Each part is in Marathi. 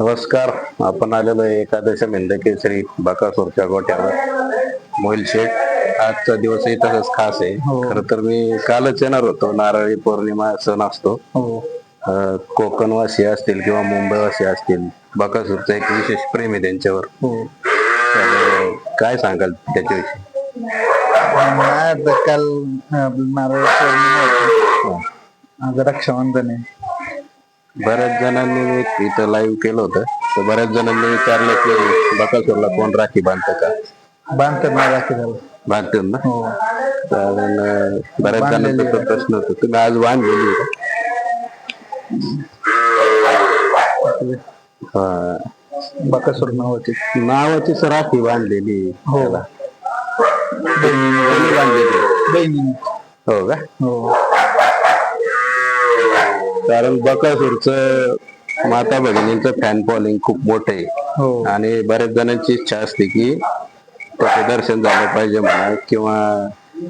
नमस्कार. आपण आलेलो आहे एकादश मेंढ केसरी बाकासूरच्या गोट्यावर मोहिल शेठ आजचा दिवसही तसंच खास आहे. हो. खर तर मी कालच येणार होतो. नारळी पौर्णिमा सण असतो. हो. कोकणवासी असतील किंवा मुंबईवासी असतील बकासूरचा एक विशेष प्रेम आहे त्यांच्यावर. हो. काय सांगाल त्याच्याविषयी? नाही काल नारळ पौर्णिमा. आज रक्षाबंधन आहे. बऱ्याच जणांनी मी इथं लाईव्ह केलं होतं. तर बऱ्याच जणांनी विचारलं की बकासूरला कोण राखी बांधतं का? बांधतात ना राखी झालं बांधते ना? हो. कारण अं, बऱ्याच जणांचा तो प्रश्न होता. तुम्ही आज बांधलेली का? हा. बकासूर नावाची. नावाची सर राखी बांधलेली हो. बांधलेली हो का? हो. कारण बकासूरचं माता भगिनींचं फॅन फॉलोइंग खूप मोठं आहे. हो. आणि बऱ्याच जणांची इच्छा असते की त्याचे दर्शन झालं पाहिजे म्हणा किंवा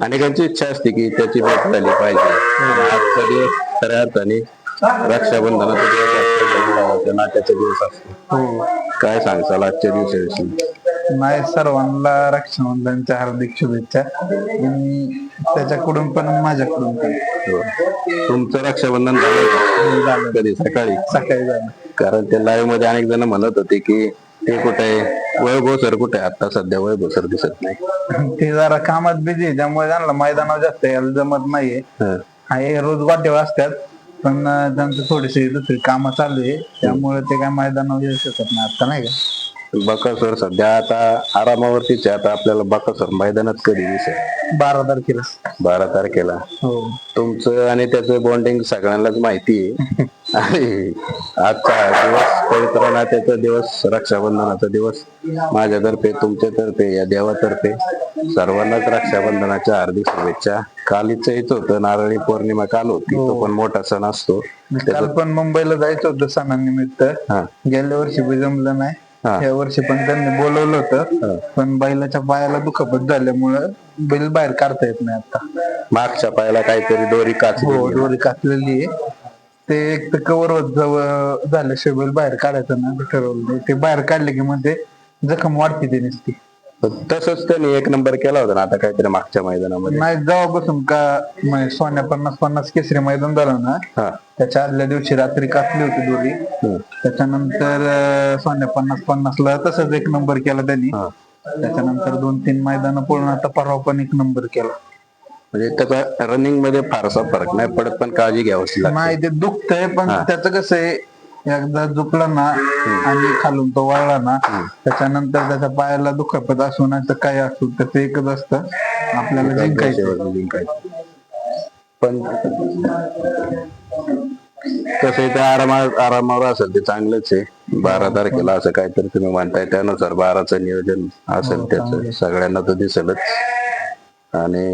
अनेकांची इच्छा असते की त्याची भेट झाली पाहिजे. आजचा दिवस खऱ्या अर्थाने रक्षाबंधनाचा दिवस असतो नाट्याचा दिवस असतो. हो. काय सांगसाल आजच्या दिवसाविषयी. नाही सर्वांना रक्षाबंधनच्या हार्दिक शुभेच्छा. आणि त्याच्याकडून पण माझ्याकडून पण. हो. तुमचं रक्षाबंधन झालं का? कधी? सकाळी? सकाळी झालं. कारण ते लाईव्हमध्ये अनेक जण म्हणत होते की ते कुठे आहे? वैभव सर कुठे आहे? आता सध्या वैभव सर दिसत नाही. ते जरा कामात बिझी आहे त्यामुळे त्यांना मैदानावर जास्त यायला जमत नाहीये. हं. आहे रोज वाटेवर असतात पण अं, त्यांचं थोडीशी दुसरी कामं चालू आहे. त्यामुळे ते काय मैदानावर येऊ शकत नाही आता नाही का? बकासूर सध्या आता आरामावरतीच आहे. आता आपल्याला बकासूर मैदानात कधी दिसेल? बारा तारखेला. बारा तारखेला. हो. तुमचं आणि त्याचं बॉन्डिंग सगळ्यांनाच माहिती आहे. आणि आजचा हा दिवस पवित्र नात्याचा दिवस रक्षाबंधनाचा दिवस माझ्यातर्फे तुमच्यातर्फे या देवातर्फे सर्वांनाच रक्षाबंधनाच्या हार्दिक शुभेच्छा. कालीच हेच होतं नारळी पौर्णिमा काल होती. तो पण मोठा सण असतो. काल पण मुंबईला जायचं होतं सणानिमित्त. हा. गेल्या वर्षी बी जमलं नाही. हा. या वर्षी पण त्यांनी बोलवलं होतं. पण बैलाच्या पायाला दुखापत झाल्यामुळं बैल बाहेर काढता येत नाही आता. मागच्या पायाला काहीतरी दोरी काच हो दोरी कापलेली आहे. ते एक तर कवर होत जवळ झाल्याशिवाय बैल बाहेर काढायचं ना ठरवलं. ते बाहेर काढले की मग ते जखम वाढते ते नुसती. तसंच त्यांनी एक नंबर केला होता ना आता काहीतरी मागच्या मैदानामध्ये. नाही जेव्हापासून का म्हणजे सोन्या पन्नास पन्नास केसरी मैदान झालं ना हा. त्याच्या आदल्या दिवशी रात्री कापली होती दोरी. त्याच्यानंतर अं, सोन्या पन्नास पन्नासला तसंच एक नंबर केला त्यांनी. हा. त्याच्यानंतर दोन तीन मैदान पूर्ण आता परवा पण एक नंबर केला. म्हणजे त्याचा रनिंगमध्ये फारसा फरक नाही पडत पण काळजी घ्यावीच लागते. नाही ते दुखतंय पण त्याचं कसं आहे एकदा झुकला ना आणि खालून तो वळला ना त्याच्यानंतर त्याच्या पायाला दुखापत असू नाही तर काय असू तर ते एकच असतं. आपल्याला जिंकायचं. जिंकायचं. पण तसं ते आरामा आरामावर असेल ते चांगलंच आहे. बारा तारखेला असं काहीतरी तुम्ही म्हणताय त्यानुसार बाराचं नियोजन असेल त्याचं. सगळ्यांना तर दिसेलच. आणि